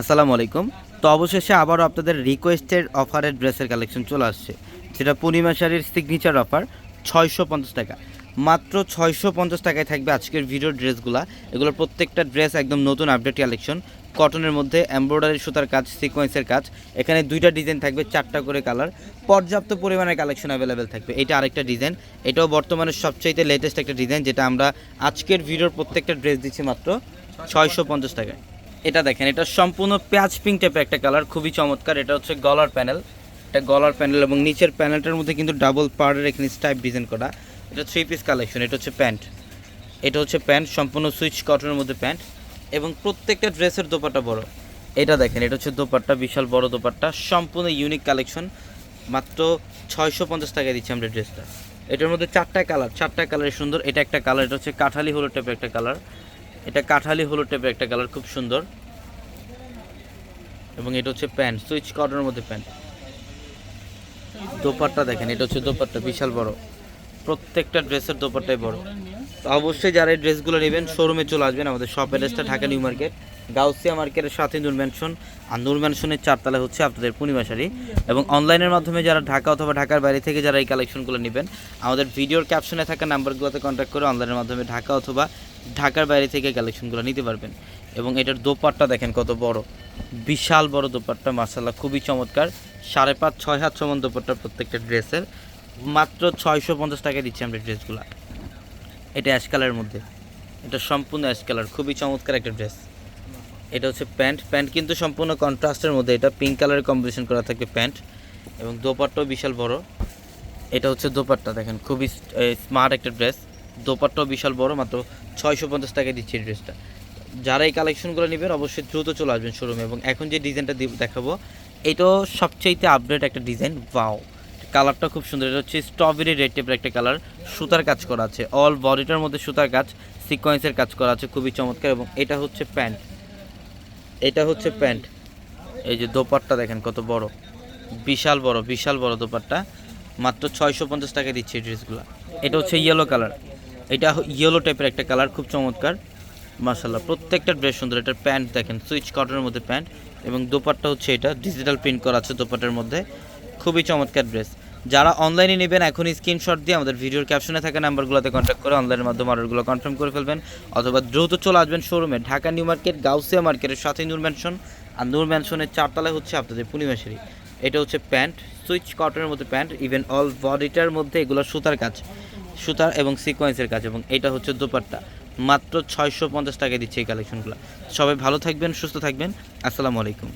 আসসালামু আলাইকুম। তো অবশেষে আবারও আপনাদের রিকোয়েস্টেড অফারের ড্রেসের কালেকশন চলে আসছে। যেটা পূর্ণিমা শাড়ির সিগনেচার অফার ছয়শো পঞ্চাশ টাকা। মাত্র ছয়শো পঞ্চাশ টাকায় থাকবে আজকের ভিডিওর ড্রেসগুলো। এগুলোর প্রত্যেকটা ড্রেস একদম নতুন আপডেট কালেকশন কটনের মধ্যে এমব্রয়ডারি সুতার কাজ সিকোয়েন্সের কাজ। এখানে দুইটা ডিজাইন থাকবে, চারটা করে কালার পর্যাপ্ত পরিমাণে কালেকশন অ্যাভেলেবেল থাকবে। এটা আরেকটা ডিজাইন এটাও বর্তমানে সবচাইতে লেটেস্ট একটা ডিজাইন যেটা আমরা আজকের ভিডিওর প্রত্যেকটা ড্রেস দিচ্ছি মাত্র ছয়শো পঞ্চাশ টাকায়। এটা দেখেন, এটা সম্পূর্ণ পেঁয়াজ পিঙ্ক টাইপের একটা কালার খুবই চমৎকার। এটা হচ্ছে গলার প্যানেল এটা গলার প্যানেল এবং নিচের প্যানেলটার মধ্যে কিন্তু ডাবল পার্ডের এখানে স্টাইপ ডিজাইন করা। এটা থ্রি পিস কালেকশন এটা হচ্ছে প্যান্ট এটা হচ্ছে প্যান্ট সম্পূর্ণ সুইচ কটনের মধ্যে প্যান্ট এবং প্রত্যেকটা ড্রেসের দোপাট্টা বড়। এটা দেখেন, এটা হচ্ছে দোপাট্টা, বিশাল বড় দোপাট্টা। সম্পূর্ণ ইউনিক কালেকশন মাত্র ছয়শো পঞ্চাশ টাকায় দিচ্ছি আমরা ড্রেসটা এটার মধ্যে চারটা কালার চারটা কালার সুন্দর। এটা একটা কালার এটা হচ্ছে কাঠালি হলুদ টাইপের একটা কালার এটা কাঠালি হলুদ টাইপের একটা কালার খুব সুন্দর। এবং এটা হচ্ছে প্যান্ট, সুইচ কটনের মধ্যে প্যান্ট। দোপাট্টা দেখেন, এটা হচ্ছে দোপাট্টা, বিশাল বড়। প্রত্যেকটা ড্রেসের দোপাট্টাই বড়। তো অবশ্যই যারা এই ড্রেসগুলো নেবেন শোরুমে চলে আসবেন আমাদের শপ অ্যাড্রেসটা ঢাকা নিউ মার্কেট, গাউসিয়া মার্কেটের সাথে নূর ম্যানশন আর নূর ম্যানশনের চারতলা হচ্ছে আপনাদের পূর্ণিমা শাড়ি। এবং অনলাইনের মাধ্যমে যারা ঢাকা অথবা ঢাকার বাইরে থেকে যারা এই কালেকশনগুলো নেবেন, আমাদের ভিডিওর ক্যাপশনে থাকা নাম্বারগুলোতে কন্ট্যাক্ট করে অনলাইনের মাধ্যমে ঢাকা অথবা ঢাকার বাইরে থেকে কালেকশনগুলো নিতে পারবেন। এবং এটার দোপাট্টা দেখেন কত বড়, বিশাল বড় দোপাট্টা মার্শাল্লাহ খুবই চমৎকার। সাড়ে পাঁচ, ছয় হাত সমান দোপাট্টা প্রত্যেকটা ড্রেসের মাত্র ছয়শো পঞ্চাশ টাকায় দিচ্ছি আমরা ড্রেসগুলো এটা অ্যাশ কালারের মধ্যে। এটা সম্পূর্ণ অ্যাশ কালার খুবই চমৎকার একটা ড্রেস এটা হচ্ছে প্যান্ট। প্যান্ট কিন্তু সম্পূর্ণ কন্ট্রাস্টের মধ্যে। এটা পিঙ্ক কালারের কম্বিনেশন করা থাকে প্যান্ট এবং দোপাট্টাও বিশাল বড়। এটা হচ্ছে দোপাট্টা, দেখেন, খুবই স্মার্ট একটা ড্রেস দোপাট্টাও বিশাল বড়, মাত্র ছয়শো পঞ্চাশ টাকায় দিচ্ছে এই ড্রেসটা যারা এই কালেকশনগুলো নেবেন, অবশ্যই দ্রুত চলে আসবেন শোরুমে এবং এখন যে ডিজাইনটা দেখাবো, এটাও সবচাইতে আপডেট একটা ডিজাইন ওয়াও কালারটা খুব সুন্দর। এটা হচ্ছে স্ট্রবেরি রেড টাইপের একটা কালার। সুতার কাজ করা আছে। অল বডিটার মধ্যে সুতার কাজ সিকোয়েন্সের কাজ করা আছে। খুবই চমৎকার এবং এটা হচ্ছে প্যান্ট এটা হচ্ছে প্যান্ট এই যে দোপাট্টা দেখেন, কত বড়। বিশাল বড় বিশাল বড় দোপাট্টা। মাত্র ছয়শো পঞ্চাশ টাকায় দিচ্ছে এই ড্রেসগুলো এটা হচ্ছে ইয়েলো কালার এটা ইয়েলো টাইপের একটা কালার খুব চমৎকার। মাসাল্লাহ প্রত্যেকটা ড্রেস সুন্দর। এটার প্যান্ট দেখেন সুইচ কটনের মধ্যে প্যান্ট এবং দোপাট্টা হচ্ছে এটা। ডিজিটাল প্রিন্ট করা আছে দোপাট্টার মধ্যে। খুবই চমৎকার ড্রেস যারা অনলাইনে নেবেন এখন স্ক্রিনশট দিয়ে আমাদের ভিডিওর ক্যাপশনে থাকা নাম্বারগুলোতে কন্ট্যাক্ট করে অনলাইনের মাধ্যমে অর্ডারগুলো কনফার্ম করে ফেলবেন। অথবা দ্রুত চলে আসবেন শোরুমে ঢাকা নিউ মার্কেট গাউসিয়া মার্কেটের সাথে নূর ম্যানশন আর নূর ম্যানশনের চারতলায় হচ্ছে আপনাদের পূর্ণিমাশারি এটা হচ্ছে প্যান্ট সুইচ কটনের মধ্যে প্যান্ট ইভেন অল বডিটার মধ্যে এগুলো সুতার কাজ, সুতার এবং সিকোয়েন্সের কাজ, এবং এটা হচ্ছে দোপাট্টা। মাত্র ছয়শো পঞ্চাশ টাকায় দিচ্ছে এই কালেকশনগুলো সবাই ভালো থাকবেন, সুস্থ থাকবেন। আসসালামু আলাইকুম।